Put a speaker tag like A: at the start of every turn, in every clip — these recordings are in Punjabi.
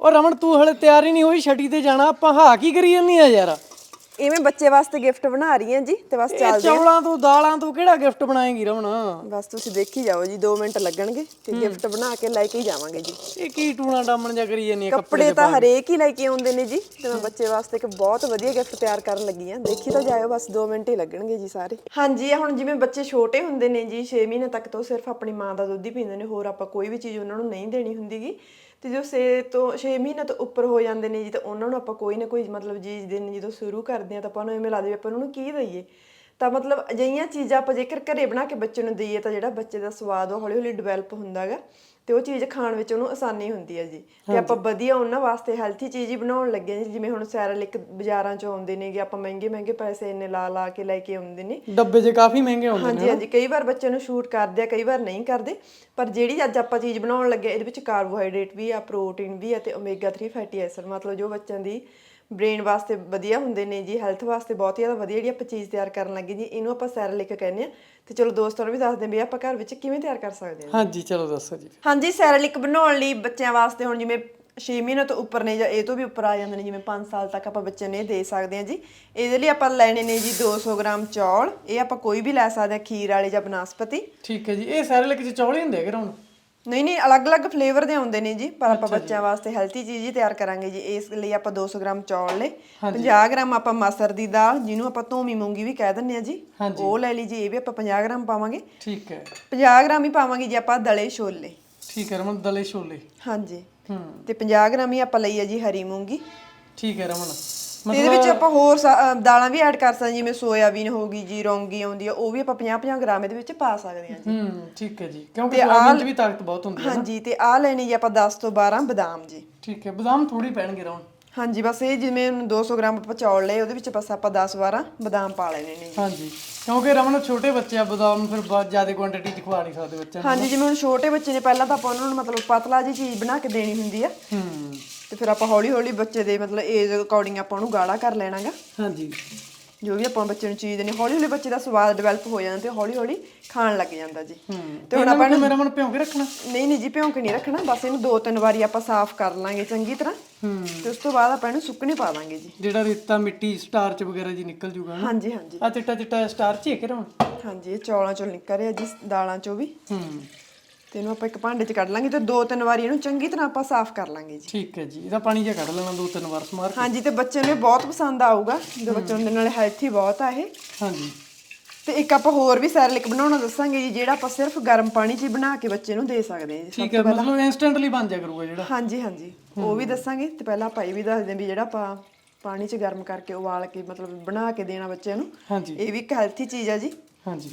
A: ਉਹ ਰਮਨ ਤੂੰ ਹਲੇ ਤਿਆਰ ਹੀ ਨਹੀਂ ਹੋਈ ਛੱਡੀ ਤੇ ਜਾਣਾ। ਆਪਾਂ ਹਾਂ ਕੀ ਕਰੀ ਜਾਂਦੀ ਆ ਯਾਰ?
B: ਇਵੇਂ ਬੱਚੇ ਵਾਸਤੇ ਗਿਫਟ ਬਣਾ ਰਹੀ ਹਾਂ ਜੀ ਤੇ ਬਸ
A: ਇਹ
B: ਚੱਲਦੇ ਹਾਂ
A: ਚੌਲਾਂ ਤੋਂ ਦਾਲਾਂ ਤੋਂ ਕਿਹੜਾ ਗਿਫਟ ਬਣਾਏਗੀ ਰਮਨ?
B: ਬਸ ਤੁਸੀਂ ਦੇਖੀ ਜਾਓ ਜੀ 2 ਮਿੰਟ ਲੱਗਣਗੇ ਤੇ ਗਿਫਟ ਬਣਾ ਕੇ ਲੈ ਕੇ ਹੀ ਜਾਵਾਂਗੇ ਜੀ।
A: ਇਹ ਕੀ ਟੂਣਾ ਡਾਮਣ ਜਾ ਕਰੀ ਜਾਂਦੀ ਆ
B: ਕੱਪੜੇ ਤਾਂ ਹਰੇਕ ਹੀ ਲੈ ਕੇ ਆਉਂਦੇ ਨੇ ਜੀ ਤੇ ਮੈਂ ਬੱਚੇ ਵਾਸਤੇ ਇੱਕ ਬਹੁਤ ਵਧੀਆ ਗਿਫਟ ਤਿਆਰ ਕਰਨ ਲੱਗੀ ਆ। ਦੇਖੀ ਤਾਂ ਜਾਇਓ ਬਸ 2 ਮਿੰਟ ਹੀ ਲੱਗਣਗੇ ਜੀ ਸਾਰੇ। ਹਾਂਜੀ ਇਹ ਹੁਣ ਜਿਵੇਂ ਬੱਚੇ ਛੋਟੇ ਹੁੰਦੇ ਨੇ ਜੀ 6 ਮਹੀਨੇ ਤੱਕ ਤੋਂ ਸਿਰਫ ਆਪਣੀ ਮਾਂ ਦਾ ਦੁੱਧ ਹੀ ਪੀਂਦੇ ਨੇ ਹੋਰ ਆਪਾਂ ਕੋਈ ਵੀ ਚੀਜ਼ ਉਹਨਾਂ ਨੂੰ ਨਹੀਂ ਦੇਣੀ ਹੁੰਦੀਗੀ। ਤੇ ਜੋ 6 ਤੋਂ 6 ਮਹੀਨੇ ਤੋਂ ਉੱਪਰ ਹੋ ਜਾਂਦੇ ਨੇ ਜੀ, ਤਾਂ ਉਹਨਾਂ ਨੂੰ ਆਪਾਂ ਕੋਈ ਨਾ ਕੋਈ ਮਤਲਬ ਚੀਜ਼ ਦਿਨ ਜਦੋਂ ਸ਼ੁਰੂ ਕਰਦੇ ਆ ਤਾਂ ਆਪਾਂ ਨੂੰ ਐਵੇਂ ਲੱਗਦਾ ਵੀ ਆਪਾਂ ਉਹਨਾਂ ਨੂੰ ਕੀ ਦਈਏ। ਤਾਂ ਮਤਲਬ ਅਜਿਹੀਆਂ ਚੀਜ਼ਾਂ ਆਪਾਂ ਜੇਕਰ ਘਰੇ ਬਣਾ ਕੇ ਬੱਚੇ ਨੂੰ ਦਈਏ ਤਾਂ ਜਿਹੜਾ ਬੱਚੇ ਦਾ ਸਵਾਦ ਉਹ ਹੌਲੀ ਹੌਲੀ ਡਿਵੈਲਪ ਹੁੰਦਾਗਾ ਤੇ ਉਹ ਚੀਜ਼ ਖਾਣ ਵਿੱਚ ਉਹਨੂੰ ਆਸਾਨੀ ਹੁੰਦੀ ਹੈ ਜੀ। ਤੇ ਆਪਾਂ ਵਧੀਆ ਉਹਨਾਂ ਵਾਸਤੇ ਹੈਲਥੀ ਚੀਜ਼ ਹੀ ਬਣਾਉਣ ਲੱਗੇ ਹਾਂ ਜੀ ਜਿਵੇਂ ਹੁਣ ਸੈਰਲਿਕ ਬਾਜ਼ਾਰਾਂ 'ਚ ਆਉਂਦੇ ਨੇਗੇ ਆਪਾਂ ਮਹਿੰਗੇ ਮਹਿੰਗੇ ਪੈਸੇ ਇੰਨੇ ਲਾ ਲਾ ਕੇ ਲੈ ਕੇ ਆਉਂਦੇ ਨੇ।
A: ਡੱਬੇ 'ਚ ਕਾਫੀ ਮਹਿੰਗੇ ਹੁੰਦੇ
B: ਹਾਂਜੀ ਹਾਂਜੀ ਕਈ ਵਾਰ ਬੱਚਿਆਂ ਨੂੰ ਸ਼ੂਟ ਕਰਦੇ ਆ ਕਈ ਵਾਰ ਨਹੀਂ ਕਰਦੇ। ਪਰ ਜਿਹੜੀ ਅੱਜ ਆਪਾਂ ਚੀਜ਼ ਬਣਾਉਣ ਲੱਗੇ ਇਹਦੇ ਵਿੱਚ ਕਾਰਬੋਹਾਈਡਰੇਟ ਵੀ ਆ ਪ੍ਰੋਟੀਨ ਵੀ ਆ ਤੇ ਓਮੇਗਾ 3 ਫੈਟੀ ਐਸਿਡ ਮਤਲਬ ਜੋ ਬੱਚਿਆਂ ਦੀ ਬ੍ਰੇਨ ਵਾਸਤੇ ਵਧੀਆ ਹੁੰਦੇ ਨੇ ਜੀ ਹੈਲਥ ਵਾਸਤੇ ਬਹੁਤ ਹੀ ਜ਼ਿਆਦਾ ਵਧੀਆ ਜਿਹੜੀ ਆਪਾਂ ਚੀਜ਼ ਤਿਆਰ ਕਰਨ ਲੱਗੇ ਜੀ ਇਹਨੂੰ ਆਪਾਂ ਸੈਰਲਿਕ ਕਹਿੰਦੇ ਆ ਤੇ ਚਲੋ ਦੋਸਤਾਂ ਨੂੰ ਵੀ ਦੱਸਦੇ ਵੀ ਆਪਾਂ ਘਰ ਵਿੱਚ ਕਿਵੇਂ ਤਿਆਰ ਕਰ ਸਕਦੇ ਹਾਂ
A: ਹਾਂਜੀ ਚਲੋ ਦੱਸੋ ਜੀ।
B: ਹਾਂਜੀ ਸੈਰਲਿਕ ਬਣਾਉਣ ਲਈ ਬੱਚਿਆਂ ਵਾਸਤੇ ਹੁਣ ਜਿਵੇਂ 6 ਮਹੀਨੇ ਤੋਂ ਉੱਪਰ ਨੇ ਜਾਂ ਇਹ ਤੋਂ ਵੀ ਉੱਪਰ ਆ ਜਾਂਦੇ ਨੇ ਜਿਵੇਂ 5 ਸਾਲ ਤੱਕ ਆਪਾਂ ਬੱਚੇ ਨੂੰ ਇਹ ਦੇ ਸਕਦੇ ਹਾਂ ਜੀ। ਇਹਦੇ ਲਈ ਆਪਾਂ ਲੈਣੇ ਨੇ ਜੀ 200 ਗ੍ਰਾਮ ਚੌਲ। ਇਹ ਆਪਾਂ ਕੋਈ ਵੀ ਲੈ ਸਕਦੇ ਹਾਂ ਖੀਰ ਵਾਲੇ ਜਾਂ ਬਨਾਸਪਤੀ।
A: ਠੀਕ ਹੈ ਜੀ ਇਹ ਸਾਰੇ ਲਿਖ ਚ ਚੌਲ ਹੀ ਹੁੰਦੇ ਆ ਰਮਨ
B: ਨਹੀਂ ਨਹੀਂ ਅਲੱਗ-ਅਲੱਗ ਫਲੇਵਰ ਦੇ ਆਉਂਦੇ ਨੇ ਜੀ ਪਰ ਆਪਾਂ ਬੱਚਿਆਂ ਵਾਸਤੇ ਹੈਲਥੀ ਚੀਜ਼ ਹੀ ਤਿਆਰ ਕਰਾਂਗੇ ਜੀ। ਇਸ ਲਈ ਆਪਾਂ 200 ਗ੍ਰਾਮ ਚੌਲ ਲਏ 50 ਗ੍ਰਾਮ ਆਪਾਂ ਮਸਰ ਦੀ ਦਾਲ ਜਿਹਨੂੰ ਆਪਾਂ ਧੂਮੀ ਮੂੰਗੀ ਵੀ ਕਹਿ ਦਿੰਦੇ ਆ ਜੀ। ਉਹ ਲੈ ਲਈ ਜੀ ਇਹ ਵੀ ਆਪਾਂ 50 ਗ੍ਰਾਮ ਪਾਵਾਂਗੇ।
A: ਠੀਕ ਹੈ।
B: 50 ਗ੍ਰਾਮ ਹੀ ਪਾਵਾਂਗੇ ਜੀ ਆਪਾਂ ਦਲੇ ਛੋਲੇ।
A: ਠੀਕ ਹੈ ਰਮਨ ਦਲੇ ਛੋਲੇ।
B: ਹਾਂਜੀ।
A: ਹੂੰ।
B: ਤੇ 50 ਗ੍ਰਾਮ ਹੀ ਆਪਾਂ ਲਈ ਹੈ ਜੀ ਹਰੀ ਮੂੰਗੀ।
A: ਠੀਕ ਹੈ ਰਮਨ।
B: ਤੇ ਇਹਦੇ ਵਿੱਚ ਆਪਾਂ ਹੋਰ ਸਾ- ਦਾਲਾਂ ਵੀ ਐਡ ਕਰ ਸਕਦੇ ਹਾਂ, ਜਿਵੇਂ ਸੋਇਆਬੀਨ ਹੋਗੀ ਜੀ ਰੌਂਗੀ ਆਉਂਦੀ ਆ ਉਹ ਵੀ ਆਪਾਂ 50-50 ਗ੍ਰਾਮ ਇਹਦੇ ਵਿੱਚ ਪਾ ਸਕਦੇ ਹਾਂ ਜੀ।
A: ਹੂੰ ਠੀਕ ਹੈ ਜੀ। ਕਿਉਂਕਿ ਸੋਇਆਬੀਨ 'ਚ ਵੀ ਤਾਕਤ ਬਹੁਤ ਹੁੰਦੀ ਹੈ
B: ਹਾਂਜੀ ਤੇ ਆਹ ਲੈਣੀ ਜੀ ਆਪਾਂ 10 ਤੋਂ 12 ਬਦਾਮ ਜੀ।
A: ਠੀਕ ਹੈ ਬਦਾਮ ਥੋੜੀ ਪੈਣਗੇ ਰਮਨ।
B: ਹਾਂਜੀ ਬਸ ਇਹ ਜਿਵੇਂ ਹੁਣ 200 ਗ੍ਰਾਮ ਆਪਾਂ ਚੌਲ ਲਏ ਉਹਦੇ ਵਿੱਚ ਬਸ ਆਪਾਂ 10 12 ਬਦਾਮ ਪਾ ਲੈਣੇ ਨੇ।
A: ਹਾਂਜੀ ਕਿਉਂਕਿ ਰਮਨ ਛੋਟੇ ਬੱਚੇ ਆ ਬਦਾਮ ਫਿਰ ਬਹੁਤ ਜ਼ਿਆਦਾ ਕੁਆਂਟੀਟੀ 'ਚ ਖਵਾ ਨਹੀਂ ਸਕਦੇ ਬੱਚਿਆਂ ਨੂੰ।
B: ਹਾਂਜੀ ਜਿਵੇਂ ਹੁਣ ਛੋਟੇ ਬੱਚੇ ਨੇ ਪਹਿਲਾਂ ਤਾਂ ਆਪਾਂ ਉਹਨਾਂ ਨੂੰ ਮਤਲਬ ਪਤਲਾ ਜੀ ਚੀਜ਼ ਬਣਾ ਕੇ ਦੇਣੀ ਹੁੰਦੀ ਆ।
A: ਹੂੰ।
B: ਤੇ ਫਿਰ ਆਪਾਂ ਹੌਲੀ ਹੌਲੀ ਬੱਚੇ ਦੇ ਮਤਲਬ ਏਜ ਅਕੋਰਡਿੰਗ ਆਪਾਂ ਉਹਨੂੰ ਗਾੜਾ ਕਰ ਲੈਣਾਗਾ।
A: ਹਾਂਜੀ।
B: ਜੋ ਵੀ ਆਪਾਂ ਬੱਚੇ ਨੂੰ ਚੀਜ਼ ਦੇਣੀ ਹੌਲੀ ਹੌਲੀ ਬੱਚੇ ਦਾ ਸਵਾਦ ਡਿਵੈਲਪ ਹੋ ਜਾਂਦਾ ਤੇ ਹੌਲੀ ਹੌਲੀ ਖਾਣ ਲੱਗ ਜਾਂਦਾ ਜੀ। ਤੇ ਹੁਣ ਆਪਾਂ
A: ਮੇਰਾ ਮਨ ਭਿਉਂ ਕੇ ਰੱਖਣਾ?
B: ਨਹੀਂ ਨਹੀਂ ਜੀ ਭਿਉਂਕ ਨਹੀਂ ਰੱਖਣਾ ਬਸ ਇਹਨੂੰ ਦੋ ਤਿੰਨ ਵਾਰੀ ਆਪਾਂ ਸਾਫ਼ ਕਰ ਲਾਂਗੇ ਚੰਗੀ ਤਰ੍ਹਾਂ ਤੇ ਉਸ ਤੋਂ ਬਾਅਦ ਆਪਾਂ ਇਹਨੂੰ ਸੁੱਕਣੇ ਪਾ ਦਾਂਗੇ ਜੀ।
A: ਜਿਹੜਾ ਰੇਤਾ ਮਿੱਟੀ ਸਟਾਰਚ ਵਗੈਰਾ ਜੀ ਨਿਕਲ ਜੂਗਾ ਨਾ?
B: ਹਾਂਜੀ ਹਾਂਜੀ।
A: ਆ ਚਿੱਟਾ ਚਿੱਟਾ ਸਟਾਰਚ ਹੀ ਹੈ ਕਿ
B: ਹਾਂਜੀ ਇਹ ਚੌਲਾਂ ਚੋਂ ਨਿਕਲ ਰਿਹਾ ਜੀ ਦਾਲਾਂ ਚੋਂ ਵੀ।
A: ਹੂੰ।
B: ਤੇ ਇਹਨੂੰ ਆਪਾਂ ਇੱਕ ਭਾਂਡੇ 'ਚ ਕੱਢ ਲਾਂਗੇ ਤੇ ਦੋ ਤਿੰਨ ਵਾਰੀ ਇਹਨੂੰ ਚੰਗੀ ਤਰ੍ਹਾਂ ਆਪਾਂ ਸਾਫ਼ ਕਰ ਲਾਂਗੇ ਜੀ।
A: ਠੀਕ ਹੈ ਜੀ ਇਹਦਾ ਪਾਣੀ ਜਿਹਾ ਕੱਢ ਲੈਣਾ ਦੋ ਤਿੰਨ ਵਾਰ ਸਮਾਰ ਕੇ।
B: ਹਾਂਜੀ ਤੇ ਬੱਚੇ ਨੂੰ ਇਹ ਬਹੁਤ ਪਸੰਦ ਆਊਗਾ ਜੋ ਬੱਚੇ ਦੇ ਨਾਲ ਹੈਲਥੀ ਬਹੁਤ ਆ ਇਹ।
A: ਹਾਂਜੀ।
B: ਤੇ ਇੱਕ ਆਪਾਂ ਹੋਰ ਵੀ ਸੈਰਲਿਕ ਬਣਾਉਣਾ ਦੱਸਾਂਗੇ ਜੀ ਜਿਹੜਾ ਆਪਾਂ ਸਿਰਫ ਗਰਮ ਪਾਣੀ 'ਚ ਹੀ ਬਣਾ ਕੇ ਬੱਚੇ ਨੂੰ ਦੇ ਸਕਦੇ ਹਾਂ ਜੀ
A: ਠੀਕ ਹੈ ਮਤਲਬ ਇਨਸਟੈਂਟਲੀ ਬਣ ਜਾ ਕਰੂਗਾ ਜਿਹੜਾ।
B: ਹਾਂਜੀ ਹਾਂਜੀ ਉਹ ਵੀ ਦੱਸਾਂਗੇ। ਤੇ ਪਹਿਲਾਂ ਆਪਾਂ ਇਹ ਵੀ ਦੱਸਦੇ ਹਾਂ ਵੀ ਜਿਹੜਾ ਆਪਾਂ ਪਾਣੀ 'ਚ ਗਰਮ ਕਰਕੇ ਉਬਾਲ ਕੇ ਮਤਲਬ ਬਣਾ ਕੇ ਦੇਣਾ ਬੱਚਿਆਂ ਨੂੰ
A: ਹਾਂਜੀ।
B: ਇਹ ਵੀ ਇੱਕ ਹੈਲਥੀ ਚੀਜ਼ ਆ ਜੀ।
A: ਹਾਂਜੀ।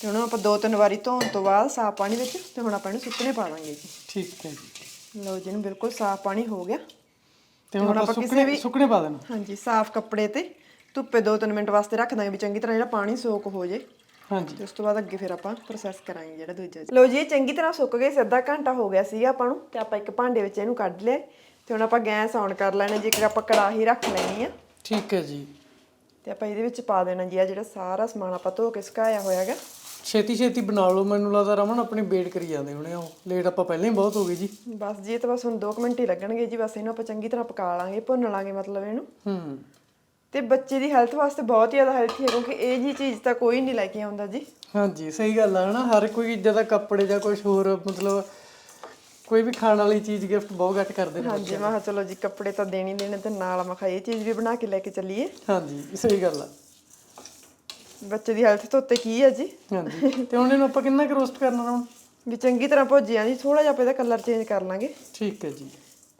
B: ਤੇ ਹੁਣ ਆਪਾਂ ਦੋ ਤਿੰਨ ਵਾਰੀ ਧੋਣ ਤੋਂ ਬਾਅਦ ਸਾਫ਼ ਪਾਣੀ ਵਿੱਚ ਤੇ ਹੁਣ ਆਪਾਂ ਇਹਨੂੰ ਸੁੱਕਣੇ ਪਾ ਦਾਂਗੇ ਜੀ।
A: ਠੀਕ ਹੈ ਜੀ।
B: ਲਓ ਜੀ ਇਹਨੂੰ ਬਿਲਕੁਲ ਸਾਫ਼ ਪਾਣੀ ਹੋ ਗਿਆ।
A: ਤੇ ਹੁਣ ਆਪਾਂ ਸੁੱਕਣੇ ਸੁੱਕਣੇ ਪਾ ਦੇਣਾ।
B: ਹਾਂਜੀ ਸਾਫ਼ ਕੱਪੜੇ ਤੇ ਧੁੱਪੇ ਦੋ ਤਿੰਨ ਮਿੰਟ ਵਾਸਤੇ ਰੱਖ ਦਾਂਗੇ ਵੀ ਚੰਗੀ ਤਰ੍ਹਾਂ ਜਿਹੜਾ ਪਾਣੀ ਸੋਕ ਹੋ ਜੇ।
A: ਹਾਂਜੀ।
B: ਤੇ ਉਸ ਤੋਂ ਬਾਅਦ ਅੱਗੇ ਫਿਰ ਆਪਾਂ ਪ੍ਰੋਸੈਸ ਕਰਾਂਗੇ ਜਿਹੜਾ ਦੂਜਾ ਲਓ ਜੀ ਇਹ ਚੰਗੀ ਤਰ੍ਹਾਂ ਸੁੱਕ ਗਏ ਸੀ ਅੱਧਾ ਘੰਟਾ ਹੋ ਗਿਆ ਸੀਗਾ ਆਪਾਂ ਨੂੰ ਤੇ ਆਪਾਂ ਇੱਕ ਭਾਂਡੇ ਵਿੱਚ ਇਹਨੂੰ ਕੱਢ ਲਿਆ। ਤੇ ਹੁਣ ਆਪਾਂ ਗੈਸ ਔਨ ਕਰ ਲੈਣਾ ਜੀ ਇੱਕ ਆਪਾਂ ਕੜਾਹੀ ਰੱਖ ਲੈਣੀ ਆ।
A: ਠੀਕ ਹੈ ਜੀ।
B: ਤੇ ਆਪਾਂ ਇਹਦੇ ਵਿੱਚ ਪਾ ਦੇਣਾ ਜੀ ਆ ਜਿਹੜਾ ਸਾਰਾ ਸਮਾਨ ਆਪਾਂ ਧੋ ਕੇ ਸੁਕਾਇਆ ਹੋਇਆ ਹੈਗਾ।
A: ਛੇਤੀ ਛੇਤੀ ਬਣਾ ਲਓ ਮੈਨੂੰ ਲੱਗਦਾ ਰਮਨ ਆਪਣੀ ਵੇਟ ਕਰੀ ਜਾਂਦੇ ਹੁਣੇ ਉਹ। ਲੇਟ ਆਪਾਂ ਪਹਿਲਾਂ ਹੀ ਬਹੁਤ ਹੋ ਗਏ ਜੀ।
B: ਬਸ ਜੀ ਇਹ ਤਾਂ ਬਸ ਹੁਣ 2 ਮਿੰਟ ਹੀ ਲੱਗਣਗੇ ਜੀ ਬਸ ਇਹਨੂੰ ਆਪਾਂ ਚੰਗੀ ਤਰ੍ਹਾਂ ਪਕਾ ਲਾਂਗੇ ਭੁੰਨ ਲਾਂਗੇ ਮਤਲਬ ਇਹਨੂੰ।
A: ਹੂੰ।
B: ਤੇ ਬੱਚੇ ਦੀ ਹੈਲਥ ਵਾਸਤੇ ਬਹੁਤ ਜ਼ਿਆਦਾ ਹੈਲਥੀ ਹੈ ਕਿਉਂਕਿ ਇਹ ਜੀ ਚੀਜ਼ ਤਾਂ ਕੋਈ ਨਹੀਂ ਲੈ ਕੇ ਆਉਂਦਾ ਜੀ।
A: ਹਾਂਜੀ ਸਹੀ ਗੱਲ ਆ ਹਨਾ? ਹਰ ਕੋਈ ਜ਼ਿਆਦਾ ਕੱਪੜੇ ਜਾਂ ਕੁਝ ਹੋਰ ਮਤਲਬ ਕੋਈ ਵੀ ਖਾਣ ਵਾਲੀ ਚੀਜ਼ ਗਿਫਟ ਬਹੁਤ ਘੱਟ ਕਰਦੇ ਨੇ
B: ਹਾਂਜੀ ਮੈਂ ਕਿਹਾ ਚਲੋ ਜੀ ਕੱਪੜੇ ਤਾਂ ਦੇਣੀ ਦੇਣੇ ਤੇ ਨਾਲ ਮੈਂ ਕਿਹਾ ਇਹ ਚੀਜ਼ ਵੀ ਬਣਾ ਕੇ ਲੈ ਕੇ ਚੱਲੀਏ।
A: ਹਾਂਜੀ ਸਹੀ ਗੱਲ ਆ।
B: ਬੱਚੇ ਦੀ ਹੈਲਥ ਤੋਂ ਉੱਤੇ ਕੀ ਹੈ ਜੀ?
A: ਹਾਂਜੀ। ਤੇ ਹੁਣ ਇਹਨੂੰ ਆਪਾਂ ਕਿੰਨਾ ਕੁ ਰੋਸਟ ਕਰਨਾ ਰਮਨ
B: ਵੀ ਚੰਗੀ ਤਰ੍ਹਾਂ ਭੁੱਜਿਆ ਜੀ ਥੋੜਾ ਜਿਹਾ ਆਪਾਂ ਇਹਦਾ ਕਲਰ ਚੇਂਜ ਕਰ ਲਾਂਗੇ।
A: ਠੀਕ ਹੈ ਜੀ।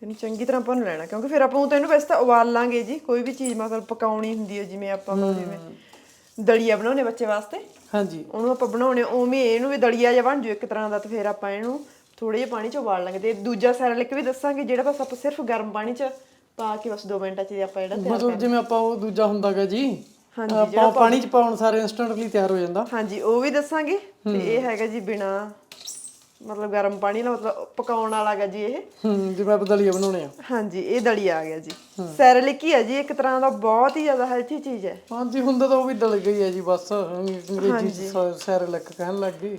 B: ਇਹਨੂੰ ਚੰਗੀ ਤਰ੍ਹਾਂ ਭੁੰਨ ਲੈਣਾ ਕਿਉਂਕਿ ਫਿਰ ਆਪਾਂ ਉਹ ਤਾਂ ਇਹਨੂੰ ਵੈਸੇ ਤਾਂ ਉਬਾਲ ਲਾਂਗੇ ਜੀ ਕੋਈ ਵੀ ਚੀਜ਼ ਮਤਲਬ ਪਕਾਉਣੀ ਹੁੰਦੀ ਹੈ ਜਿਵੇਂ ਆਪਾਂ ਨੂੰ ਜਿਵੇਂ ਦਲੀਆ ਬਣਾਉਣੇ ਬੱਚੇ ਵਾਸਤੇ।
A: ਹਾਂਜੀ।
B: ਉਹਨੂੰ ਆਪਾਂ ਬਣਾਉਣੇ ਉਵੇਂ ਇਹਨੂੰ ਵੀ ਦਲੀਆ ਜਿਹਾ ਬਣ ਜੂ ਇੱਕ ਤਰ੍ਹਾਂ ਦਾ ਤੇ ਫਿਰ ਆਪਾਂ ਇਹਨੂੰ ਥੋੜੇ ਜਿਹਾ ਪਾਣੀ ਚ ਉਬਾਲ ਲਾਂਗੇ। ਤੇ ਦੂਜਾ ਸੈਰਲਿਕ ਵੀ ਦੱਸਾਂਗੇ ਜਿਹੜਾ ਬਸ ਆਪਾਂ ਸਿਰਫ ਗਰਮ ਪਾਣੀ ਚ ਪਾ ਕੇ ਬਸ 2 ਮਿੰਟਾਂ ਚ ਆਪਾਂ ਜਿਹੜਾ
A: ਮਤਲਬ ਜਿਵੇਂ ਆਪਾਂ ਉਹ ਦੂਜਾ ਹੁੰਦਾਗਾ ਜੀ
B: ਹਾਂਜੀ,
A: ਆਪਾਂ ਪਾਣੀ ਚ ਪਾਉਣ ਸਾਰੇ ਇਨਸਟੈਂਟਲੀ ਤਿਆਰ ਹੋ ਜਾਂਦਾ।
B: ਹਾਂਜੀ ਉਹ ਵੀ ਦੱਸਾਂਗੇ। ਤੇ ਇਹ ਹੈਗਾ ਜੀ ਬਿਨਾ ਮਤਲਬ ਗਰਮ ਪਾਣੀ ਨਾਲ ਮਤਲਬ ਪਕਾਉਣ ਵਾਲਾ ਗਾ ਜੀ ਇਹ।
A: ਹੂੰ ਜਿਵੇਂ ਆਪਾਂ ਦਲੀਆ ਬਣਾਉਣੇ ਆ।
B: ਹਾਂਜੀ ਇਹ ਦਲੀਆ ਆ ਗਿਆ ਜੀ। ਸੈਰਲਿਕ ਹੀ ਹੈ ਜੀ ਇੱਕ ਤਰ੍ਹਾਂ ਦਾ ਬਹੁਤ ਹੀ ਜ਼ਿਆਦਾ ਹੈਲਥੀ ਚੀਜ਼ ਹੈ।
A: ਹਾਂਜੀ ਹੁੰਦਾ ਤਾਂ ਉਹ ਵੀ ਦਲ ਗਈ ਹੈ ਜੀ ਬਸ ਅੰਗਰੇਜ਼ੀ ਚ ਸਾਰੇ ਲੱਕ ਕਹਿਣ ਲੱਗ ਗਈ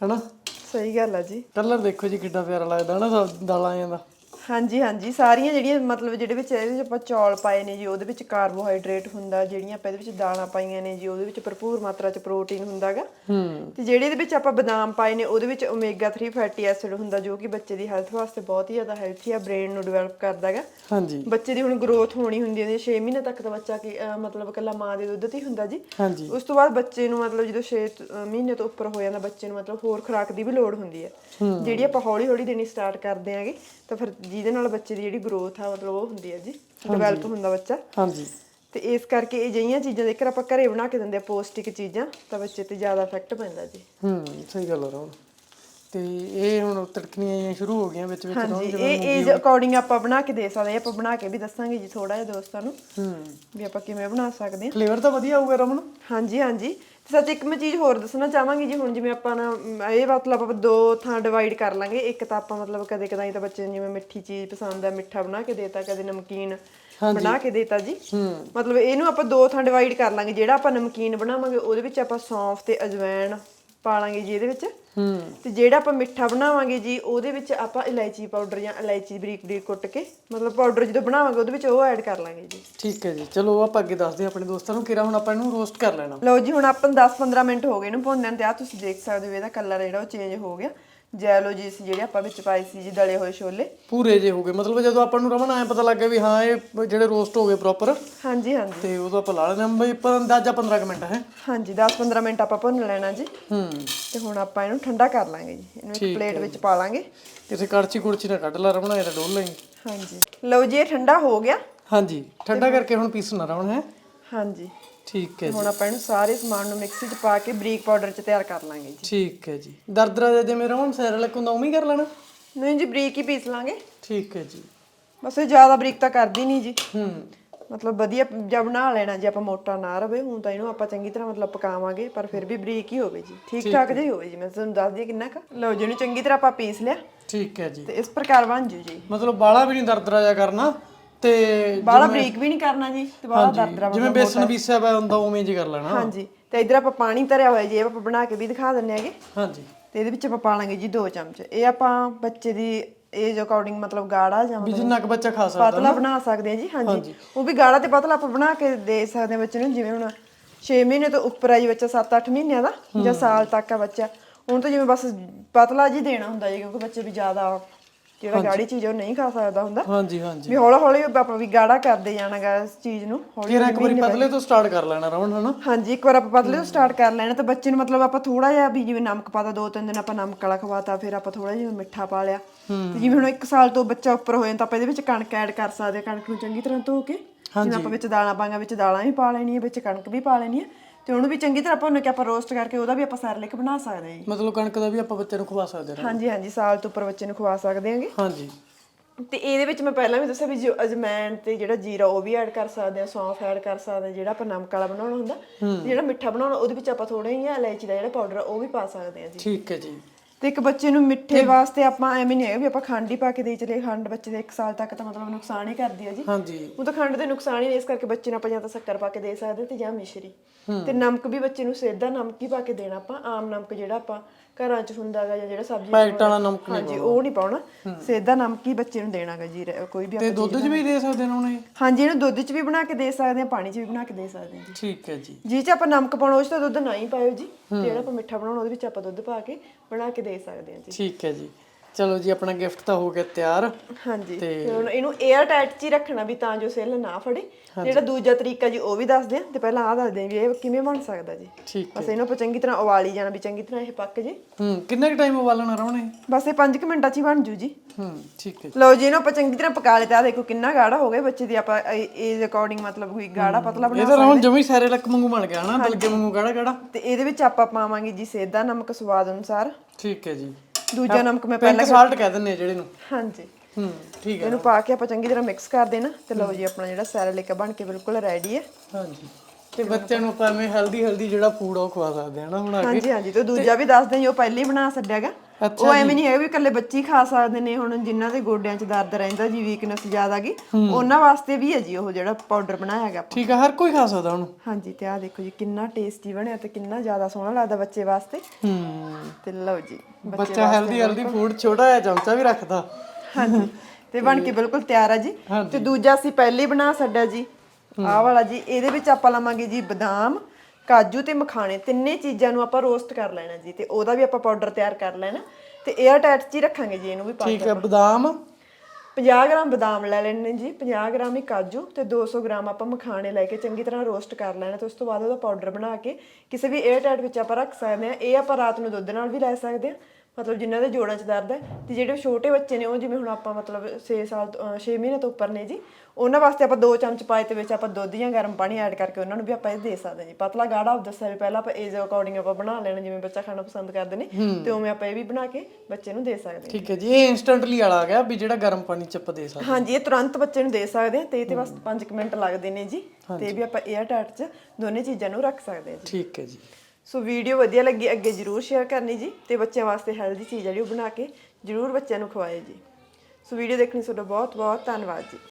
A: ਹਨਾ?
B: ਸਹੀ ਗੱਲ ਆ ਜੀ।
A: ਕਲਰ ਦੇਖੋ ਜੀ ਕਿੱਡਾ ਪਿਆਰਾ ਲੱਗਦਾ ਨਾ ਦਾਲਾਂ ਦਾ।
B: ਹਾਂਜੀ ਹਾਂਜੀ। ਸਾਰੀਆਂ ਜਿਹੜੀਆਂ ਮਤਲਬ ਜਿਹੜੇ ਵਿੱਚ ਇਹਦੇ ਵਿੱਚ ਆਪਾਂ ਚੌਲ ਪਾਏ ਨੇ ਜੀ ਉਹਦੇ ਵਿੱਚ ਕਾਰਬੋਹਾਈਡਰੇਟ ਹੁੰਦਾ ਜਿਹੜੀਆਂ ਆਪਾਂ ਇਹਦੇ ਵਿੱਚ ਦਾਲਾਂ ਪਾਈਆਂ ਨੇ ਜੀ ਉਹਦੇ ਵਿੱਚ ਭਰਪੂਰ ਮਾਤਰਾ ਚ ਪ੍ਰੋਟੀਨ ਹੁੰਦਾਗਾ।
A: ਹੂੰ।
B: ਤੇ ਜਿਹੜੇ ਇਹਦੇ ਵਿੱਚ ਆਪਾਂ ਬਦਾਮ ਪਾਏ ਨੇ ਉਹਦੇ ਵਿੱਚ ਓਮੇਗਾ 3 ਫੈਟੀ ਐਸਿਡ ਹੁੰਦਾ ਜੋ ਕਿ ਬੱਚੇ ਦੀ ਹੈਲਥ ਵਾਸਤੇ ਬਹੁਤ ਹੀ ਜ਼ਿਆਦਾ ਹੈਲਥੀ ਆ ਬ੍ਰੇਨ ਨੂੰ ਡਿਵੈਲਪ ਕਰਦਾਗਾ।
A: ਹਾਂਜੀ।
B: ਬੱਚੇ ਦੀ ਹੁਣ ਗਰੋਥ ਹੋਣੀ ਹੁੰਦੀ ਹੈ 6 ਮਹੀਨੇ ਤੱਕ ਤਾਂ ਬੱਚਾ ਕਿ ਅਹ ਮਤਲਬ ਇਕੱਲਾ ਮਾਂ ਦੇ ਦੁੱਧ ਤੇ ਹੀ ਹੁੰਦਾ ਜੀ।
A: ਹਾਂਜੀ।
B: ਉਸ ਤੋਂ ਬਾਅਦ ਬੱਚੇ ਨੂੰ ਮਤਲਬ ਜਦੋਂ 6 ਮਹੀਨੇ ਤੋਂ ਉੱਪਰ ਹੋ ਜਾਂਦਾ ਬੱਚੇ ਨੂੰ ਮਤਲਬ ਹੋਰ ਖੁਰਾਕ ਦੀ ਵੀ ਲੋੜ ਹੁੰਦੀ ਹੈ। ਜਿਹੜੀ ਆਪਾਂ ਹੌਲੀ ਹੌਲੀ ਦੇਣੀ ਸਟਾਰਟ ਕਰਦੇ ਆਂਗੇ ਤਾਂ ਫਿਰ ਜਿਹਦੇ ਨਾਲ ਬੱਚੇ ਦੀ ਜਿਹੜੀ ਗਰੋਥ ਆ ਮਤਲਬ ਉਹ ਹੁੰਦੀ ਹੈ ਜੀ ਡਿਵੈਲਪ ਹੁੰਦਾ ਬੱਚਾ।
A: ਹਾਂਜੀ।
B: ਤੇ ਇਸ ਕਰਕੇ ਇਹ ਜਿਹੀਆਂ ਚੀਜ਼ਾਂ ਜੇਕਰ ਆਪਾਂ ਘਰੇ ਬਣਾ ਕੇ ਦਿੰਦੇ ਆ ਪੌਸ਼ਟਿਕ ਚੀਜ਼ਾਂ ਤਾਂ ਬੱਚੇ ਤੇ ਜ਼ਿਆਦਾ ਇਫੈਕਟ ਪੈਂਦਾ ਜੀ।
A: ਹੂੰ ਸਹੀ ਗੱਲ ਆ ਰਮਨ ਤੇ ਇਹ ਹੁਣ ਤੜਕਣੀਆਂ ਜਿਹੀਆਂ ਸ਼ੁਰੂ ਹੋ ਗਈਆਂ ਵਿੱਚ ਵਿੱਚ
B: ਹਾਂਜੀ ਇਹ ਏਜ ਅਕੋਰਡਿੰਗ ਆਪਾਂ ਬਣਾ ਕੇ ਦੇ ਸਕਦੇ ਆ ਆਪਾਂ ਬਣਾ ਕੇ ਵੀ ਦੱਸਾਂਗੇ ਜੀ ਥੋੜਾ ਜਿਹਾ ਦੋਸਤਾਂ ਨੂੰ
A: ਹੂੰ।
B: ਵੀ ਆਪਾਂ ਕਿਵੇਂ ਬਣਾ ਸਕਦੇ ਆ
A: ਫਲੇਵਰ ਤਾਂ ਵਧੀਆ ਆਊਗਾ ਰਮਨ
B: ਹਾਂਜੀ ਹਾਂਜੀ। ਤੇ ਸੱਚ ਇੱਕ ਮੈਂ ਚੀਜ਼ ਹੋਰ ਦੱਸਣਾ ਚਾਹਾਂਗੀ ਜੀ ਹੁਣ ਜਿਵੇਂ ਆਪਾਂ ਨਾ ਇਹ ਮਤਲਬ ਆਪਾਂ ਦੋ ਥਾਂ ਡਿਵਾਈਡ ਕਰ ਲਾਂਗੇ। ਇੱਕ ਤਾਂ ਆਪਾਂ ਮਤਲਬ ਕਦੇ ਕਦਾਈ ਤਾਂ ਬੱਚੇ ਨੂੰ ਜਿਵੇਂ ਮਿੱਠੀ ਚੀਜ਼ ਪਸੰਦ ਆ ਮਿੱਠਾ ਬਣਾ ਕੇ ਦੇਤਾ ਕਦੇ ਨਮਕੀਨ ਬਣਾ ਕੇ ਦੇਤਾ ਜੀ। ਮਤਲਬ ਇਹਨੂੰ ਆਪਾਂ ਦੋ ਥਾਂ ਡਿਵਾਈਡ ਕਰ ਲਾਂਗੇ ਜਿਹੜਾ ਆਪਾਂ ਨਮਕੀਨ ਬਣਾਵਾਂਗੇ ਉਹਦੇ ਵਿੱਚ ਆਪਾਂ ਸੌਂਫ ਤੇ ਅਜਵਾਇਣ ਪਾ ਲਾਂਗੇ ਜੀ ਇਹਦੇ ਵਿੱਚ।
A: ਹੂੰ
B: ਤੇ ਜਿਹੜਾ ਆਪਾਂ ਮਿੱਠਾ ਬਣਾਵਾਂਗੇ ਜੀ ਉਹਦੇ ਵਿੱਚ ਆਪਾਂ ਇਲਾਇਚੀ ਪਾਊਡਰ ਜਾਂ ਇਲਾਇਚੀ ਬਰੀਕ ਬਰੀਕ ਕੁੱਟ ਕੇ ਮਤਲਬ ਪਾਊਡਰ ਜਦੋਂ ਬਣਾਵਾਂਗੇ ਉਹਦੇ ਵਿੱਚ ਉਹ ਐਡ ਕਰ ਲਾਂਗੇ ਜੀ।
A: ਠੀਕ ਹੈ ਜੀ। ਚਲੋ ਆਪਾਂ ਅੱਗੇ ਦੱਸਦੇ ਹਾਂ ਆਪਣੇ ਦੋਸਤਾਂ ਨੂੰ। ਕਿਰਾ ਹੁਣ ਆਪਾਂ ਇਹਨੂੰ ਰੋਸਟ ਕਰ ਲੈਣਾ।
B: ਲਓ ਜੀ ਹੁਣ ਆਪਾਂ ਨੂੰ 10-15 ਮਿੰਟ ਹੋ ਗਏ ਇਹਨੂੰ ਭੁੰਨਣ ਤੇ। ਆ ਤੁਸੀਂ ਦੇਖ ਸਕਦੇ ਹੋ ਇਹਦਾ ਕਲਰ ਜਿਹੜਾ ਉਹ ਚੇਂਜ ਹੋ ਗਿਆ। ਜੈਲੋ ਜੀ ਸੀ ਜਿਹੜੇ ਆਪਾਂ ਵਿੱਚ ਪਾਏ ਸੀ ਜੀ ਦਲੇ ਹੋਏ ਛੋਲੇ।
A: ਪੂਰੇ ਜੇ ਹੋ ਗਏ। ਮਤਲਬ ਜਦੋਂ ਆਪਾਂ ਨੂੰ ਰਮਨ ਐ ਪਤਾ ਲੱਗ ਗਿਆ ਵੀ ਹਾਂ ਇਹ ਜਿਹੜੇ ਰੋਸਟ ਹੋ ਗਏ ਪ੍ਰੋਪਰ
B: ਹਾਂਜੀ ਹਾਂਜੀ।
A: ਤੇ ਉਦੋਂ ਆਪਾਂ ਲਾ ਲੈਣਾ ਬਈ ਪਰ ਅੰਦਾਜ਼ਾ 15 ਕੁ ਮਿੰਟ ਹੈ?
B: ਹਾਂਜੀ 10-15 ਮਿੰਟ ਆਪਾਂ ਭੁੰਨ ਲੈਣਾ ਜੀ।
A: ਹੂੰ।
B: ਤੇ ਹੁਣ ਆਪਾਂ ਇਹਨੂੰ ਠੰਡਾ ਕਰ ਲਾਂਗੇ ਜੀ। ਇਹਨੂੰ ਇੱਕ ਪਲੇਟ ਵਿੱਚ ਪਾ ਲਾਂਗੇ।
A: ਕਿਸੇ ਕੜਚੀ ਕੁੜਚੀ ਨਾ ਕੱਢ ਲਾ ਰਮਨ ਇਹ ਤਾਂ ਡੋਲ ਲਈ।
B: ਹਾਂਜੀ। ਲਓ ਜੀ ਇਹ ਠੰਡਾ ਹੋ ਗਿਆ।
A: ਹਾਂਜੀ। ਠੰਡਾ ਕਰਕੇ ਹੁਣ ਪੀਸਣਾ ਰਮਨ ਹੈ?
B: ਹਾਂਜੀ।
A: ਠੀਕ ਹੈ ਜੀ
B: ਹੁਣ ਆਪਾਂ ਇਹਨੂੰ ਸਾਰੇ ਸਮਾਨ ਨੂੰ ਮਿਕਸੀ 'ਚ ਪਾ ਕੇ ਬਰੀਕ ਪਾਊਡਰ 'ਚ ਤਿਆਰ ਕਰ ਲਾਂਗੇ ਜੀ।
A: ਠੀਕ ਹੈ ਜੀ। ਦਰਦਰਾ ਜਿਵੇਂ ਰਮਨ ਸੈਰਲਕ ਹੁੰਦਾ ਉਵੇਂ ਹੀ ਕਰ ਲੈਣਾ?
B: ਨਹੀਂ ਜੀ ਬਰੀਕ ਹੀ ਪੀਸ ਲਾਂਗੇ।
A: ਠੀਕ ਹੈ ਜੀ।
B: ਬਸ ਇਹ ਜ਼ਿਆਦਾ ਬਰੀਕ ਤਾਂ ਕਰਦੀ ਨਹੀਂ ਜੀ।
A: ਹੂੰ।
B: ਮਤਲਬ ਵਧੀਆ ਜਿਹਾ ਬਣਾ ਲੈਣਾ ਜੇ ਆਪਾਂ ਮੋਟਾ ਨਾ ਰਵੇ ਹੁਣ ਤਾਂ ਇਹਨੂੰ ਆਪਾਂ ਚੰਗੀ ਤਰ੍ਹਾਂ ਮਤਲਬ ਪਕਾਵਾਂਗੇ ਪਰ ਫਿਰ ਵੀ ਬਰੀਕ ਹੀ ਹੋਵੇ ਜੀ। ਠੀਕ ਠਾਕ ਜਿਹਾ ਹੋਵੇ ਜੀ। ਮੈਂ ਤੁਹਾਨੂੰ ਦੱਸ ਦਈਏ ਕਿੰਨਾ ਕੁ। ਲਓ ਜੀ ਇਹਨੂੰ ਚੰਗੀ ਤਰ੍ਹਾਂ ਆਪਾਂ ਪੀਸ ਲਿਆ।
A: ਠੀਕ ਹੈ ਜੀ।
B: ਤੇ ਇਸ ਪ੍ਰਕਾਰ ਬਣ ਜੂ ਜੀ।
A: ਮਤਲਬ ਬਾਲਾ ਵੀ ਨਹੀਂ ਦਰਦਰਾ ਜਾ ਕਰਨਾ। ਤੇ
B: ਬਾਹਲਾ ਬਰੀਕ ਵੀ ਨਹੀਂ ਕਰਨਾ ਜੀ ਤੇ ਬਾਹਲਾ ਦਰਦਰਾ
A: ਜਿਵੇਂ ਬੇਸਨ ਪੀਸਿਆ ਪਿਆ ਹੁੰਦਾ ਉਵੇਂ ਜੀ ਕਰ ਲੈਣਾ।
B: ਹਾਂਜੀ ਤੇ ਇਧਰ ਆਪਾਂ ਪਾਣੀ ਧਰਿਆ ਹੋਇਆ ਜੀ ਇਹ ਆਪਾਂ ਬਣਾ ਕੇ ਵੀ ਦਿਖਾ ਦਿੰਨੇ ਹੈਗੇ।
A: ਹਾਂਜੀ।
B: ਤੇ ਇਹਦੇ ਵਿੱਚ ਆਪਾਂ ਪਾ ਲਾਂਗੇ ਜੀ 2 ਚਮਚ। ਇਹ ਆਪਾਂ ਬੱਚੇ ਦੀ ਏਜ ਅਕੋਰਡਿੰਗ ਮਤਲਬ ਗਾੜਾ ਜਾਂ
A: ਵੀ ਜਿੰਨਾ ਕੁ ਬੱਚਾ ਖਾ ਸਕਦਾ
B: ਪਤਲਾ ਬਣਾ ਸਕਦੇ ਆ ਜੀ ਹਾਂਜੀ। ਉਹ ਵੀ ਗਾੜਾ ਤੇ ਪਤਲਾ ਆਪਾਂ ਬਣਾ ਕੇ ਦੇ ਸਕਦੇ ਆ ਬੱਚੇ ਨੂੰ ਜਿਵੇਂ ਹੁਣ 6 ਮਹੀਨੇ ਤੋਂ ਉੱਪਰ ਆ ਜੀ ਬੱਚਾ 7-8 ਮਹੀਨਿਆਂ ਦਾ ਜਾਂ ਸਾਲ ਤੱਕ ਆ ਬੱਚਾ। ਹੁਣ ਤਾਂ ਜਿਵੇਂ ਬਸ ਪਤਲਾ ਜੀ ਦੇਣਾ ਹੁੰਦਾ ਜੀ ਕਿਉਂਕਿ ਬੱਚੇ ਵੀ ਜ਼ਿਆਦਾ ਜਿਹੜਾ ਗਾੜੀ ਚੀਜ਼ ਉਹ ਨਹੀਂ ਖਾ ਸਕਦਾ ਹੁੰਦਾ।
A: ਹਾਂਜੀ ਹਾਂਜੀ।
B: ਵੀ ਹੌਲੀ ਹੌਲੀ ਆਪਾਂ ਵੀ ਗਾੜਾ ਕਰਦੇ ਜਾਣਾਗਾ ਇਸ ਚੀਜ਼ ਨੂੰ। ਹੌਲੀ
A: ਫਿਰ ਇੱਕ ਵਾਰੀ ਪਤਲੇ ਤੋਂ ਸਟਾਰਟ ਕਰ ਲੈਣਾ ਰਮਨ ਹਨਾ?
B: ਹਾਂਜੀ ਇੱਕ ਵਾਰ ਆਪਾਂ ਪਤਲੇ ਤੋਂ ਸਟਾਰਟ ਕਰ ਲੈਣਾ ਤਾਂ ਬੱਚੇ ਨੂੰ ਮਤਲਬ ਆਪਾਂ ਥੋੜਾ ਜਿਹਾ ਵੀ ਜਿਵੇਂ ਨਮਕ ਪਾਤਾ ਦੋ ਤਿੰਨ ਦਿਨ ਆਪਾਂ ਨਮਕ ਵਾਲਾ ਖਵਾਤਾ ਫਿਰ ਆਪਾਂ ਥੋੜਾ ਜਿਹਾ ਮਿੱਠਾ ਪਾ ਲਿਆ। ਤੇ ਜਿਵੇਂ ਹੁਣ 1 ਸਾਲ ਤੋਂ ਬੱਚਾ ਉੱਪਰ ਹੋ ਜਾਂਦਾ ਤਾਂ ਆਪਾਂ ਇਹਦੇ ਵਿੱਚ ਕਣਕ ਐਡ ਕਰ ਸਕਦੇ ਹਾਂ ਕਣਕ ਨੂੰ ਚੰਗੀ ਤਰ੍ਹਾਂ ਧੋ ਕੇ। ਜਿਵੇਂ ਆਪਾਂ ਵਿੱਚ ਦਾਲਾਂ ਪਾਈਆਂ ਵਿੱਚ ਦਾਲਾਂ ਵੀ ਪਾ ਲੈਣੀਆਂ ਵਿੱਚ ਕਣਕ ਵੀ ਪਾ ਲੈਣੀ ਹੈ ਤੇ ਉਹਨੂੰ ਵੀ ਚੰਗੀ ਤਰ੍ਹਾਂ ਭੁੰਨ ਕੇ ਆਪਾਂ ਰੋਸਟ ਕਰਕੇ ਉਹਦਾ ਵੀ ਆਪਾਂ ਸੈਰਲਿਕ ਬਣਾ ਸਕਦੇ ਹਾਂ ਜੀ।
A: ਮਤਲਬ ਕਣਕ ਦਾ ਵੀ ਆਪਾਂ ਬੱਚੇ ਨੂੰ ਖਵਾ ਸਕਦੇ ਹਾਂ।
B: ਹਾਂਜੀ ਹਾਂਜੀ ਸਾਲ ਤੋਂ ਉੱਪਰ ਬੱਚੇ ਨੂੰ ਖਵਾ ਸਕਦੇ ਹਾਂਗੇ।
A: ਹਾਂਜੀ।
B: ਤੇ ਇਹਦੇ ਵਿੱਚ ਮੈਂ ਪਹਿਲਾਂ ਵੀ ਦੱਸਿਆ ਵੀ ਜੋ ਅਜਮੈਨ ਤੇ ਜਿਹੜਾ ਜੀਰਾ ਉਹ ਵੀ ਐਡ ਕਰ ਸਕਦੇ ਆ ਸੌਂਫ ਐਡ ਕਰ ਸਕਦੇ ਆ ਜਿਹੜਾ ਆਪਾਂ ਨਮਕ ਵਾਲਾ ਬਣਾਉਣਾ ਹੁੰਦਾ ਤੇ ਜਿਹੜਾ ਮਿੱਠਾ ਬਣਾਉਣਾ ਉਹਦੇ ਵਿੱਚ ਆਪਾਂ ਥੋੜਾ ਜਿਹਾ ਇਲਾਇਚੀ ਦਾ ਜਿਹੜਾ ਪਾਊਡਰ ਉਹ ਵੀ ਪਾ ਸਕਦੇ ਆ ਜੀ।
A: ਠੀਕ ਹੈ ਜੀ।
B: ਤੇ ਇੱਕ ਬੱਚੇ ਨੂੰ ਮਿੱਠੇ ਵਾਸਤੇ ਆਪਾਂ ਐਵੇਂ ਨਹੀਂ ਹੈਗਾ ਵੀ ਆਪਾਂ ਖੰਡ ਹੀ ਪਾ ਕੇ ਦੇ ਚਲੇ ਖੰਡ ਬੱਚੇ ਦੇ 1 ਸਾਲ ਤੱਕ ਤਾਂ ਮਤਲਬ ਨੁਕਸਾਨ ਹੀ ਕਰਦੀ ਆ ਜੀ।
A: ਹਾਂਜੀ।
B: ਉਹ ਤਾਂ ਖੰਡ ਦੇ ਨੁਕਸਾਨ ਹੀ ਨੇ ਇਸ ਕਰਕੇ ਬੱਚੇ ਨੂੰ ਆਪਾਂ ਜਾਂ ਤਾਂ ਸ਼ੱਕਰ ਪਾ ਕੇ ਦੇ ਸਕਦੇ ਤੇ ਜਾਂ ਮਿਸ਼ਰੀ। ਤੇ ਨਮਕ ਵੀ ਬੱਚੇ ਨੂੰ ਸਿੱਧਾ ਨਮਕ ਹੀ ਪਾ ਕੇ ਦੇਣਾ ਆਪਾਂ ਆਮ ਨਮਕ ਜਿਹੜਾ ਆਪਾਂ ਘਰਾਂ 'ਚ ਹੁੰਦਾਗਾ ਜਾਂ ਜਿਹੜਾ ਸਬਜ਼ੀ
A: ਪੈਕਟ ਵਾਲਾ ਨਮਕ
B: ਹਾਂਜੀ ਉਹ ਨਹੀਂ ਪਾਉਣਾ। ਸਿੱਧਾ ਨਮਕ ਹੀ ਬੱਚੇ ਨੂੰ ਦੇਣਾਗਾ ਜੀ ਰ- ਕੋਈ ਵੀ
A: ਤੇ ਦੁੱਧ 'ਚ ਵੀ ਦੇ ਸਕਦੇ ਨੇ ਉਹਨੇ?
B: ਹਾਂਜੀ ਇਹਨੂੰ ਦੁੱਧ 'ਚ ਵੀ ਬਣਾ ਕੇ ਦੇ ਸਕਦੇ ਆ ਪਾਣੀ 'ਚ ਵੀ ਬਣਾ ਕੇ ਦੇ ਸਕਦੇ ਆ ਜੀ।
A: ਠੀਕ ਹੈ ਜੀ।
B: ਜੀ 'ਚ ਆਪਾਂ ਨਮਕ ਪਾਉਣਾ ਉਸ 'ਚ ਤਾਂ ਦੁੱਧ ਨਾ ਹੀ ਪਾਇਓ ਜੀ। ਜਿਹੜਾ ਆਪਾਂ ਮਿੱਠਾ ਬਣਾਉਣਾ ਉਹਦੇ ਵਿੱਚ ਆਪਾਂ ਦੁੱਧ ਪਾ ਕੇ ਬਣਾ ਕੇ ਦੇ ਸਕਦੇ ਆ ਜੀ।
A: ਠੀਕ ਹੈ ਜੀ। ਚਲੋ ਜੀ ਆਪਣਾ ਗਿਫਟ ਤਾਂ ਹੋ ਗਿਆ ਤਿਆਰ।
B: ਹਾਂਜੀ ਤੇ ਹੁਣ ਇਹਨੂੰ 에ਅਰ ਟਾਈਟ 'ਚ ਹੀ ਰੱਖਣਾ ਵੀ ਤਾਂ ਜੋ ਸੇਲ ਨਾ ਫੜੇ। ਜਿਹੜਾ ਦੂਜਾ ਤਰੀਕਾ ਜੀ ਉਹ ਵੀ ਦੱਸਦੇ ਆ ਤੇ ਪਹਿਲਾਂ ਆਹ ਦੱਸਦੇ ਆ ਵੀ ਇਹ ਕਿਵੇਂ ਬਣ ਸਕਦਾ ਜੀ।
A: ਠੀਕ
B: ਬਸ ਇਹਨੂੰ ਆਪਾਂ ਚੰਗੀ ਤਰ੍ਹਾਂ ਉਬਾਲੀ ਜਾਣਾ ਵੀ ਚੰਗੀ ਤਰ੍ਹਾਂ ਇਹ ਪੱਕ ਜੇ।
A: ਹੂੰ ਕਿੰਨਾ ਕੁ ਟਾਈਮ ਉਬਾਲਣਾ ਇਹ
B: ਬਸ ਇਹ 5 ਮਿੰਟਾਂ 'ਚ ਹੀ ਬਣ ਜੂ ਜੀ।
A: ਹੂੰ ਠੀਕ ਹੈ
B: ਲਓ ਜੀ ਇਹਨੂੰ ਆਪਾਂ ਚੰਗੀ ਤਰ੍ਹਾਂ ਪਕਾ ਲਿਆ ਤਾਂ ਦੇਖੋ ਕਿੰਨਾ ਗਾੜਾ ਹੋ ਗਿਆ ਬੱਚੇ ਦੀ। ਆਪਾਂ ਏਜ ਅਕੋਰਡਿੰਗ ਮਤਲਬ ਕੋਈ ਗਾੜਾ ਪਤਲਾ ਬਣਾ
A: ਇਹ ਤਾਂ ਰਮਨ ਜਮੀ ਸਾਰੇ ਲੱਕ ਵਾਂਗੂ ਬਣ ਗਿਆ ਹਨਾ ਦਲਕੇ ਵਾਂਗੂ ਗਾੜਾ ਗਾੜਾ
B: ਤੇ ਇਹਦੇ ਵਿੱਚ ਆਪਾਂ ਪਾਵਾਂਗੇ ਜੀ ਸੇਦਾ ਨਮਕ ਸਵਾਦ ਅਨੁਸਾਰ।
A: ਠੀਕ ਹੈ ਜੀ।
B: ਦੂਜਾ ਨਮਕ ਮੈਂ
A: ਪਿੰਕ ਸਾਲਟ ਕਹਿ ਦਿੰਦੇ ਆ ਜਿਹੜੇ ਨੂੰ।
B: ਹਾਂਜੀ।
A: ਹੂੰ ਠੀਕ ਹੈ
B: ਇਹਨੂੰ ਪਾ ਕੇ ਆਪਾਂ ਚੰਗੀ ਤਰ੍ਹਾਂ ਮਿਕਸ ਕਰ ਦੇਣਾ ਤੇ ਲਓ ਜੀ ਆਪਣਾ ਜਿਹੜਾ ਸੈਰਲਿਕ ਬਣ ਕੇ ਬਿਲਕੁਲ ਰੈਡੀ ਹੈ।
A: ਹਾਂਜੀ। ਤੇ ਬੱਚਿਆਂ ਨੂੰ ਆਪਾਂ ਐਵੇਂ ਹੈਲਦੀ ਹੈਲਦੀ ਜਿਹੜਾ ਫੂਡ ਉਹ ਖਵਾ ਸਕਦੇ ਹਾਂ ਨਾ ਬਣਾ ਕੇ।
B: ਹਾਂਜੀ ਹਾਂਜੀ। ਤੇ ਦੂਜਾ ਵੀ ਦੱਸਦੇ ਜੀ ਉਹ ਪਹਿਲੇ ਹੀ ਬਣਾ ਛੱਡਿਆਗਾ। ਉਹ ਐਵੇਂ ਨਹੀਂ ਹੈ ਵੀ ਇਕੱਲੇ ਬੱਚੇ ਹੀ ਖਾ ਸਕਦੇ ਨੇ ਹੁਣ ਜਿਨ੍ਹਾਂ ਦੇ ਗੋਡਿਆਂ 'ਚ ਦਰਦ ਰਹਿੰਦਾ ਜੀ ਵੀਕਨੈਸ ਜ਼ਿਆਦਾ ਗਈ ਉਹਨਾਂ ਵਾਸਤੇ ਵੀ ਹੈ ਜੀ ਉਹ ਜਿਹੜਾ ਪਾਊਡਰ ਬਣਾਇਆ ਹੈਗਾ
A: ਠੀਕ ਹੈ ਹਰ ਕੋਈ ਖਾ ਸਕਦਾ ਉਹਨੂੰ।
B: ਹਾਂਜੀ ਤੇ ਆਹ ਦੇਖੋ ਜੀ ਕਿੰਨਾ ਟੇਸਟੀ ਬਣਿਆ ਤੇ ਕਿੰਨਾ ਜ਼ਿਆਦਾ ਸੋਹਣਾ ਲੱਗਦਾ ਬੱਚੇ ਵਾਸਤੇ।
A: ਹੂੰ।
B: ਤੇ ਲਓ ਜੀ
A: ਬੱਚਾ ਹੈਲਦੀ ਹੈਲਦੀ ਫੂਡ ਛੋਟਾ ਜਿਹਾ ਚਮਚਾ ਵੀ ਰੱਖਦਾ।
B: ਹਾਂਜੀ ਤੇ ਬਣ ਕੇ ਬਿਲਕੁਲ ਤਿਆਰ ਆ ਜੀ। ਤੇ ਦੂਜਾ ਅਸੀਂ ਪਹਿਲੇ ਬਣਾ ਛੱਡਿਆ ਜੀ। ਆਹ ਵਾਲਾ ਜੀ ਇਹਦੇ ਵਿੱਚ ਆਪਾਂ ਲਵਾਂਗੇ ਜੀ ਬਦਾਮ ਕਾਜੂ ਤੇ ਮਖਾਣੇ ਤਿੰਨੇ ਚੀਜ਼ਾਂ ਨੂੰ ਆਪਾਂ ਰੋਸਟ ਕਰ ਲੈਣਾ ਜੀ ਤੇ ਉਹਦਾ ਵੀ ਆਪਾਂ ਪਾਊਡਰ ਤਿਆਰ ਕਰ ਲੈਣਾ ਤੇ 에ਅਰ ਟਾਈਟ ਚ ਹੀ ਰੱਖਾਂਗੇ ਜੀ ਇਹਨੂੰ ਵੀ ਪਾ ਕੇ
A: ਠੀਕ ਹੈ ਬਦਾਮ?
B: 50 ਗ੍ਰਾਮ ਬਦਾਮ ਲੈ ਲੈਣੇ ਜੀ 50 ਗ੍ਰਾਮ ਹੀ ਕਾਜੂ ਤੇ 200 ਗ੍ਰਾਮ ਆਪਾਂ ਮਖਾਣੇ ਲੈ ਕੇ ਚੰਗੀ ਤਰ੍ਹਾਂ ਰੋਸਟ ਕਰ ਲੈਣਾ ਤੇ ਉਸ ਤੋਂ ਬਾਅਦ ਉਹਦਾ ਪਾਊਡਰ ਬਣਾ ਕੇ ਕਿਸੇ ਵੀ 에ਅਰ ਟਾਈਟ ਵਿੱਚ ਆਪਾਂ ਰੱਖ ਸਕਦੇ ਹਾਂ ਇਹ ਆਪਾਂ ਰਾਤ ਨੂੰ ਦੁੱਧ ਨਾਲ ਵੀ ਲੈ ਸਕਦੇ ਹਾਂ ਮਤਲਬ ਜਿਨ੍ਹਾਂ ਦੇ ਜੋੜਾਂ 'ਚ ਦਰਦ ਹੈ ਤੇ ਜਿਹੜੇ ਛੋਟੇ ਬੱਚੇ ਨੇ ਉਹ ਜਿਵੇਂ ਹੁਣ ਆਪਾਂ ਮਤਲਬ 6 ਸਾਲ ਤੋਂ 6 ਮਹੀਨੇ ਤੋਂ ਉੱਪਰ ਨੇ ਜੀ ਉਹਨਾਂ ਵਾਸਤੇ ਆਪਾਂ 2 ਚਮਚ ਪਾਏ ਤੇ ਵਿੱਚ ਆਪਾਂ ਦੁੱਧ ਜਾਂ ਗਰਮ ਪਾਣੀ ਐਡ ਕਰਕੇ ਉਹਨਾਂ ਨੂੰ ਵੀ ਆਪਾਂ ਇਹ ਦੇ ਸਕਦੇ ਹਾਂ ਜੀ। ਪਤਲਾ ਗਾੜਾ ਆਪ ਦੱਸਿਆ ਵੀ ਪਹਿਲਾਂ ਆਪਾਂ ਏਜ ਅਕੋਰਡਿੰਗ ਆਪਾਂ ਬਣਾ ਲੈਣਾ ਜਿਵੇਂ ਬੱਚਾ ਖਾਣਾ ਪਸੰਦ ਕਰਦੇ ਨੇ ਤੇ ਉਵੇਂ ਆਪਾਂ ਇਹ ਵੀ ਬਣਾ ਕੇ ਬੱਚੇ ਨੂੰ ਦੇ ਸਕਦੇ ਹਾਂ
A: ਠੀਕ ਹੈ ਜੀ ਇਹ ਇਨਸਟੈਂਟਲੀ ਵਾਲਾ ਆ ਗਿਆ ਵੀ ਜਿਹੜਾ ਗਰਮ ਪਾਣੀ ਚ ਆਪਾਂ ਦੇ ਸਕਦੇ
B: ਹਾਂਜੀ ਇਹ ਤੁਰੰਤ ਬੱਚੇ ਨੂੰ ਦੇ ਸਕਦੇ ਆ ਤੇ ਇਹ ਤੇ ਬਸ 5 ਮਿੰਟ ਲੱਗਦੇ ਨੇ ਜੀ ਤੇ ਵੀ ਆਪਾਂ 에ਅਰ ਟਾਈਟ 'ਚ ਦੋਨੇ ਚੀਜ਼ਾਂ ਨੂੰ ਰੱਖ ਸਕਦੇ ਆ ਜੀ।
A: ਠੀਕ ਹੈ ਜੀ।
B: ਸੋ ਵੀਡੀਓ ਵਧੀਆ ਲੱਗੀ, ਅੱਗੇ ਜਰੂਰ ਸ਼ੇਅਰ ਕਰਨੀ ਜੀ ਤੇ ਬੱਚਿਆਂ ਵਾਸਤੇ ਹੈਲਦੀ ਚੀਜ਼ ਜਿਹੜੀ ਉਹ ਬਣਾ ਕੇ ਜਰੂਰ ਬੱਚਿਆਂ ਨੂੰ ਖਵਾਏ ਜੀ। ਸੋ ਵੀਡੀਓ ਦੇਖਣੀ ਤੁਹਾਡਾ ਬਹੁਤ ਬਹੁਤ ਧੰਨਵਾਦ ਜੀ।